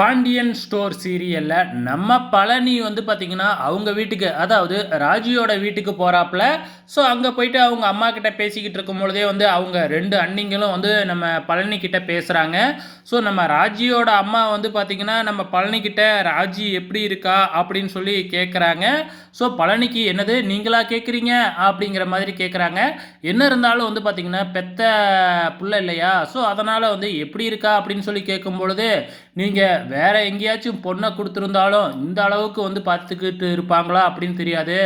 Pandian store சீரியலில் நம்ம பழனி வந்து பார்த்திங்கன்னா அவங்க வீட்டுக்கு அதாவது ராஜியோட வீட்டுக்கு போகிறாப்புல ஸோ அங்கே போயிட்டு அவங்க அம்மா கிட்ட பேசிக்கிட்டு இருக்கும் பொழுதே வந்து அவங்க ரெண்டு அண்ணிங்களும் வந்து நம்ம பழனி கிட்ட பேசுகிறாங்க ஸோ நம்ம ராஜியோட அம்மா வந்து பார்த்திங்கன்னா நம்ம பழனி கிட்ட ராஜி எப்படி இருக்கா? அப்படின்னு சொல்லி கேட்குறாங்க ஸோ பழனிக்கு என்னது நீங்களா கேட்குறீங்க அப்படிங்கிற மாதிரி கேட்குறாங்க என்ன இருந்தாலும் வந்து பார்த்திங்கன்னா பெத்த புள்ள இல்லையா? ஸோ அதனால் வந்து எப்படி இருக்கா? அப்படின்னு சொல்லி கேட்கும் பொழுது நீங்கள் வேற எங்கேயாச்சும் பொண்ணை கொடுத்துருந்தாலும் இந்த அளவுக்கு வந்து பார்த்துக்கிட்டு இருப்பாங்களா அப்படின்னு தெரியாது.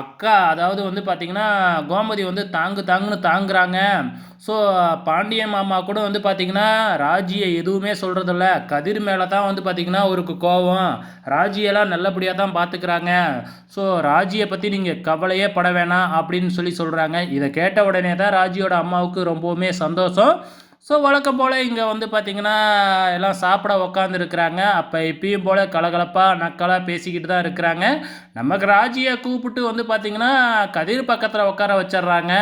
அக்கா அதாவது வந்து பார்த்திங்கன்னா கோமதி வந்து தாங்கு தாங்குன்னு தாங்குறாங்க. ஸோ பாண்டியன் மாமா கூட வந்து பார்த்திங்கன்னா ராஜியை எதுவுமே சொல்கிறதில்ல கதிர் மேலே தான் வந்து பார்த்திங்கன்னா அவருக்கு கோவம். ராஜியெல்லாம் நல்லபடியாக தான் பார்த்துக்கிறாங்க. ஸோ ராஜியை பற்றி நீங்கள் கவலையே பட வேணாம் அப்படின்னு சொல்லி சொல்கிறாங்க இதை கேட்ட உடனே தான் ராஜியோட அம்மாவுக்கு ரொம்பவுமே சந்தோஷம். ஸோ வழக்கம் போல் இங்கே வந்து பார்த்திங்கன்னா எல்லாம் சாப்பிட உக்காந்துருக்குறாங்க. அப்போ இப்பயும் போல் கலகலப்பாக நக்கலாக பேசிக்கிட்டு தான் இருக்கிறாங்க. நமக்கு ராஜியை கூப்பிட்டு வந்து பார்த்திங்கன்னா கதிர் பக்கத்தில் உட்கார வச்சிடுறாங்க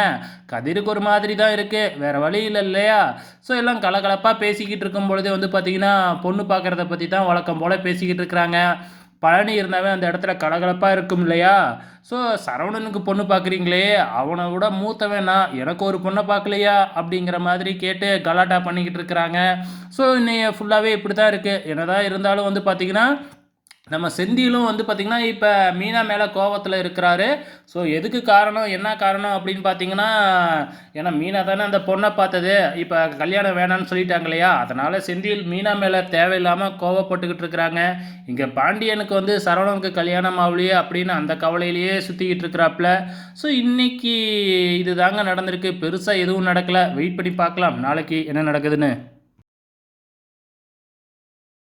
கதிருக்கு ஒரு மாதிரி தான் இருக்குது வேறு வழி இல்லை இல்லையா? ஸோ எல்லாம் கலகலப்பாக பேசிக்கிட்டு இருக்கும் பொழுதே வந்து பார்த்திங்கன்னா பொண்ணு பார்க்குறத பற்றி தான் வழக்கம் போல் பேசிக்கிட்டு இருக்கிறாங்க. பழனி இருந்தாவே அந்த இடத்துல கலகலப்பாக இருக்கும் இல்லையா? ஸோ சரவணனுக்கு பொண்ணு பார்க்குறீங்களே அவனை விட மூத்தவன் நான். எனக்கு ஒரு பொண்ணை பார்க்கலையா அப்படிங்கிற மாதிரி கேட்டு கலாட்டா பண்ணிக்கிட்டு இருக்கிறாங்க. ஸோ இன்னைய ஃபுல்லாகவே இப்படி தான் இருக்குது என்னதான் இருந்தாலும் வந்து பார்த்திங்கன்னா நம்ம செந்திலும் வந்து பார்த்திங்கன்னா இப்போ மீனா மேலே கோவத்தில் இருக்கிறாரு. ஸோ எதுக்கு காரணம் என்ன காரணம் அப்படின்னு பார்த்தீங்கன்னா ஏன்னா மீனா தானே அந்த பொண்ணை பார்த்தது. இப்போ கல்யாணம் வேணான்னு சொல்லிட்டாங்க இல்லையா? அதனால் செந்தில் மீனா மேலே தேவையில்லாமல் கோவப்பட்டுக்கிட்டு இருக்கிறாங்க. இங்கே பாண்டியனுக்கு வந்து சரவணனுக்கு கல்யாணம் ஆகலையே அப்படின்னு அந்த கவலையிலேயே சுற்றிக்கிட்டு இருக்கிறாப்புல. ஸோ இன்றைக்கி இது தாங்க நடந்திருக்கு. பெருசாக எதுவும் நடக்கலை. வெயிட் பண்ணி பார்க்கலாம். நாளைக்கு என்ன நடக்குதுன்னு.